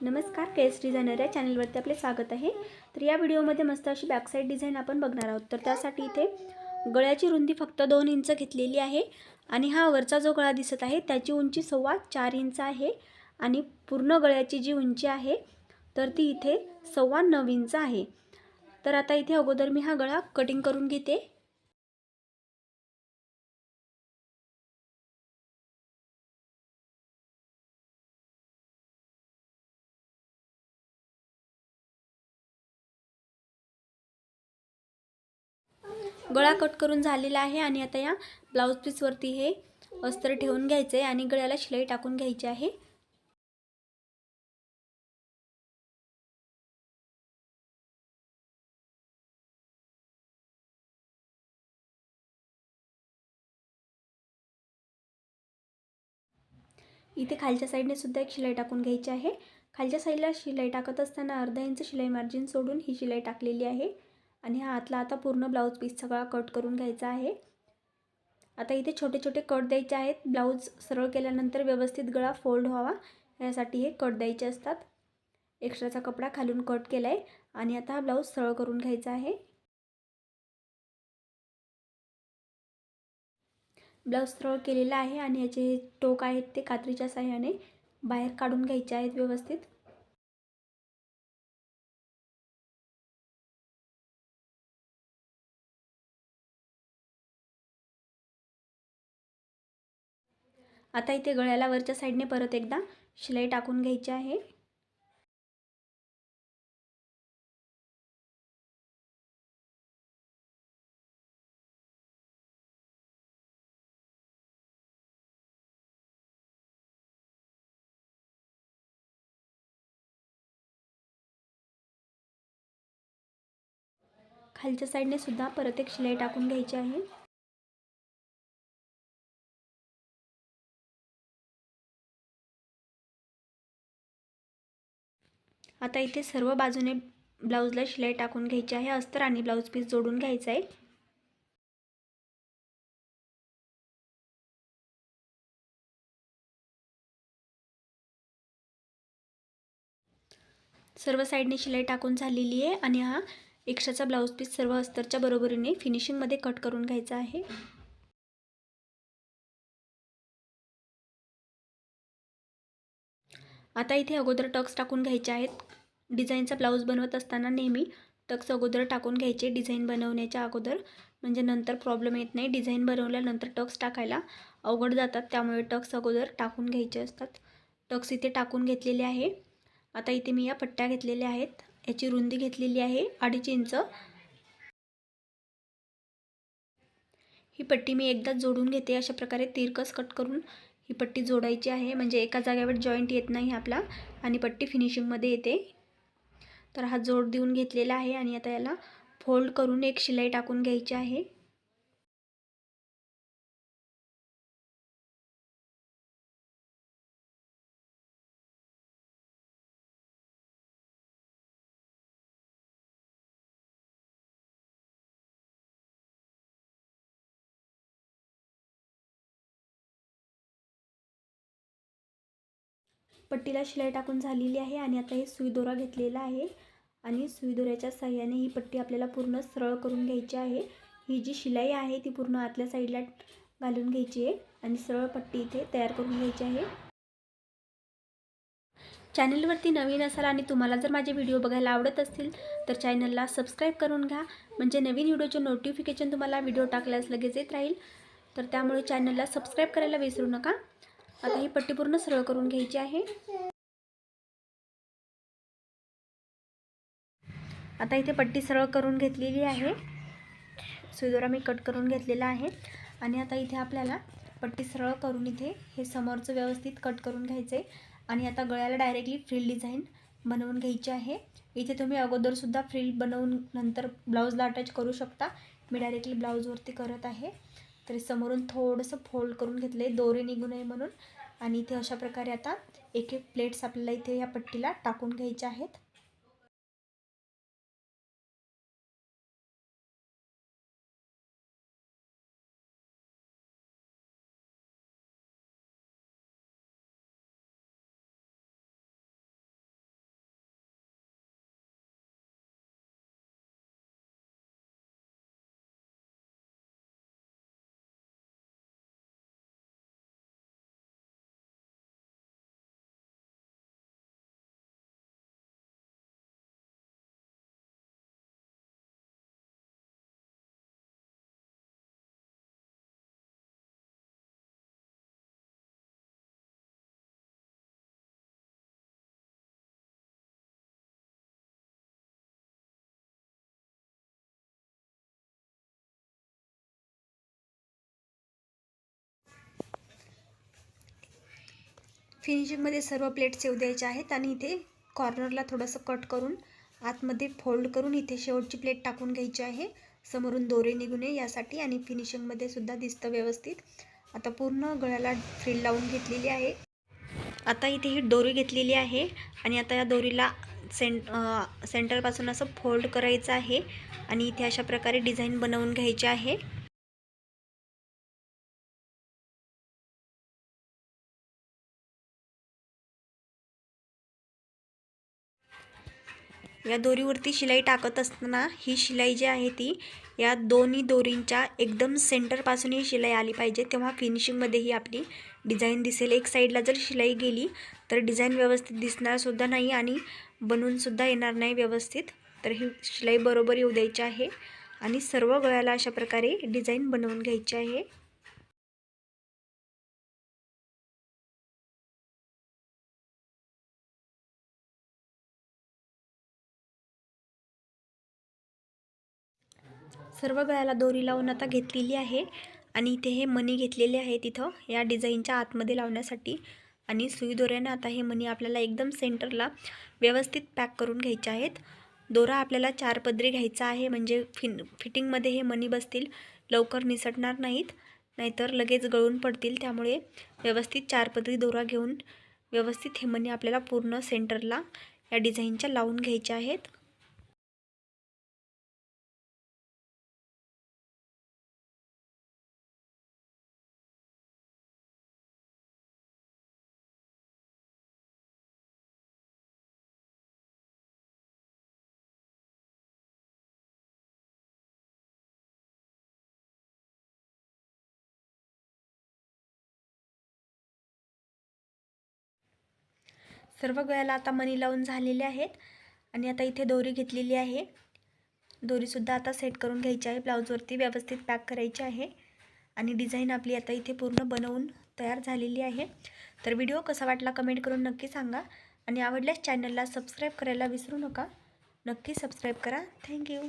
नमस्कार केस डिझायनर या चॅनलवरती आपले स्वागत आहे. तर या व्हिडिओमध्ये मस्त अशी बॅकसाईड डिझाईन आपण बघणार आहोत. तर त्यासाठी इथे गळ्याची रुंदी फक्त दोन इंच घेतलेली आहे आणि हा वरचा जो गळा दिसत आहे त्याची उंची सव्वा चार इंच आहे आणि पूर्ण गळ्याची जी उंची आहे तर ती इथे सव्वा नऊ इंच आहे. तर आता इथे अगोदर मी हा गळा कटिंग करून घेते. गळा कट करून झालेला आहे आणि आता या ब्लाऊज पीसवरती हे अस्तर ठेवून घ्यायचं आहे आणि गळ्याला शिलाई टाकून घ्यायची आहे. इथे खालच्या साईडने सुद्धा एक शिलाई टाकून घ्यायची आहे. खालच्या साईडला शिलाई टाकत असताना अर्धा इंच शिलाई मार्जिन सोडून ही शिलाई टाकलेली आहे. आणि हा आतला आता पूर्ण ब्लाऊज पीस सगळा कट करून घ्यायचा आहे. आता इथे छोटे छोटे कट द्यायचे आहेत. ब्लाऊज सरळ केल्यानंतर व्यवस्थित गळा फोल्ड व्हावा. यासाठी हे कट द्यायचे असतात. एक्स्ट्राचा कपडा खालून कट केला आहे आणि आता हा ब्लाऊज सरळ करून घ्यायचा आहे. ब्लाऊज सरळ केलेला आहे आणि याचे टोक आहेत ते कात्रीच्या साह्याने बाहेर काढून घ्यायचे आहेत व्यवस्थित. आता इथे गळ्याला वरच्या साईडने परत एकदा शिलाई टाकून घ्यायची आहे. खालच्या साईडने सुद्धा परत एक शिलाई टाकून घ्यायची आहे. आता इथे सर्व बाजूने ब्लाऊजला शिलाई टाकून घ्यायची आहे. अस्तर आणि ब्लाऊज पीस जोडून घ्यायचं आहे. सर्व साईडने शिलाई टाकून झालेली आहे आणि हा एक्स्ट्राचा ब्लाऊज पीस सर्व अस्तरच्या बरोबरीने फिनिशिंगमध्ये कट करून घ्यायचा आहे. आता इथे अगोदर टक्स टाकून घ्यायचे आहेत. डिझाईनचा ब्लाऊज बनवत असताना नेहमी टक्स अगोदर टाकून घ्यायचे. डिझाईन बनवण्याच्या अगोदर म्हणजे नंतर प्रॉब्लेम येत नाही. डिझाईन बनवल्यानंतर टक्स टाकायला अवघड जातात. त्यामुळे टक्स अगोदर टाकून घ्यायचे असतात. टक्स इथे टाकून घेतलेले आहे. आता इथे मी या पट्ट्या घेतलेल्या आहेत. याची रुंदी घेतलेली आहे. अडीच इंच. ही पट्टी मी एकदाच जोडून घेते. अशा प्रकारे तिरकस कट करून ही पट्टी जोडायची आहे. म्हणजे एका जागेवर जॉईंट येत नाही आपला आणि पट्टी फिनिशिंगमध्ये येते. तर हा जोड देऊन घेतलेला आहे आणि आता याला फोल्ड करून एक शिलाई टाकून घ्यायची आहे. पट्टीला शिलाई टाकून झालेली आहे आणि आता हे सुई दोरा घेतलेला आहे. आणि सुई दोऱ्याच्या साह्याने ही पट्टी आपल्याला पूर्ण सरळ करून घ्यायची आहे. ही जी शिलाई आहे ती पूर्ण आतल्या साईडला घालून घ्यायची आहे आणि सरळ पट्टी इथे तयार करून घ्यायची आहे. चॅनलवरती नवीन असाल आणि तुम्हाला जर माझे व्हिडिओ बघायला आवडत असतील तर चॅनलला सबस्क्राईब करून घ्या. म्हणजे नवीन व्हिडिओचे नोटिफिकेशन तुम्हाला व्हिडिओ टाकल्यास लगेच येत राहील. तर त्यामुळे चॅनलला सबस्क्राईब करायला विसरू नका. आता ही पट्टी पूर्ण सरळ करून घ्यायची आहे. आता इथे पट्टी सरळ करून घेतलेली आहे. सुईदोरा मी कट करून घेतलेला आहे. आणि आता इथे आपल्याला पट्टी सरळ करून इथे हे समोरचं व्यवस्थित कट करून घ्यायचं आहे आणि आता गळ्याला डायरेक्टली फ्रिल डिझाईन बनवून घ्यायची आहे. इथे तुम्ही अगोदरसुद्धा फ्रिल बनवून नंतर ब्लाऊजला अटॅच करू शकता. मी डायरेक्टली ब्लाऊजवरती करत आहे. तरी समोरून थोडंसं फोल्ड करून घेतलं आहे दोरे निघू नये म्हणून. आणि इथे अशा प्रकारे आता एक एक प्लेट्स आपल्याला इथे या पट्टीला टाकून घ्यायच्या आहेत. फिनिशिंगमध्ये सर्व प्लेट्स येऊ द्यायच्या आहेत आणि इथे कॉर्नरला थोडंसं कट करून आतमध्ये फोल्ड करून इथे शेवटची प्लेट टाकून घ्यायची आहे. समोरून दोरे निघू नये यासाठी आणि फिनिशिंगमध्ये सुद्धा दिसतं व्यवस्थित. आता पूर्ण गळ्याला फ्रिल लावून घेतलेली आहे. आता इथे ही दोरी घेतलेली आहे आणि आता या दोरीला सेंट सेंटरपासून असं फोल्ड करायचं आहे आणि इथे अशा प्रकारे डिझाईन बनवून घ्यायची आहे. या दोरीवरती शिलाई टाकत असताना ही शिलाई जी आहे ती या दोन्ही दोरींच्या एकदम सेंटरपासून ही शिलाई आली पाहिजे. तेव्हा फिनिशिंगमध्ये ही आपली डिझाईन दिसेल. एक साईडला जर शिलाई गेली तर डिझाईन व्यवस्थित दिसणारसुद्धा नाही आणि बनवूनसुद्धा येणार नाही व्यवस्थित. तर ही शिलाई बरोबर येऊ द्यायची आहे आणि सर्व गळ्याला अशा प्रकारे डिझाईन बनवून घ्यायची आहे. सर्व गळ्याला दोरी लावून आता घेतलेली आहे आणि इथे हे मणी घेतलेले आहे तिथं या डिझाईनच्या आतमध्ये लावण्यासाठी. आणि सुई दोऱ्याने आता हे मणी आपल्याला एकदम सेंटरला व्यवस्थित पॅक करून घ्यायचे आहेत. दोरा आपल्याला चार पदरी घ्यायचा आहे म्हणजे फिन फिटिंगमध्ये हे मणी बसतील लवकर निसटणार नाहीत नाहीतर लगेच गळून पडतील. त्यामुळे व्यवस्थित चार पदरी दोरा घेऊन व्यवस्थित हे मणी आपल्याला पूर्ण सेंटरला या डिझाईनच्या लावून घ्यायच्या आहेत. सर्व गळ्याला आता मणी लावून झालेले आहेत. आणि आता इथे दोरी घेतलेली आहे. दोरीसुद्धा आता सेट करून घ्यायची आहे. ब्लाऊजवरती व्यवस्थित पॅक करायची आहे. आणि डिझाईन आपली आता इथे पूर्ण बनवून तयार झालेली आहे. तर व्हिडिओ कसा वाटला कमेंट करून नक्की सांगा. आणि आवडल्यास चॅनलला सबस्क्राईब करायला विसरू नका. नक्की सबस्क्राईब करा. थँक्यू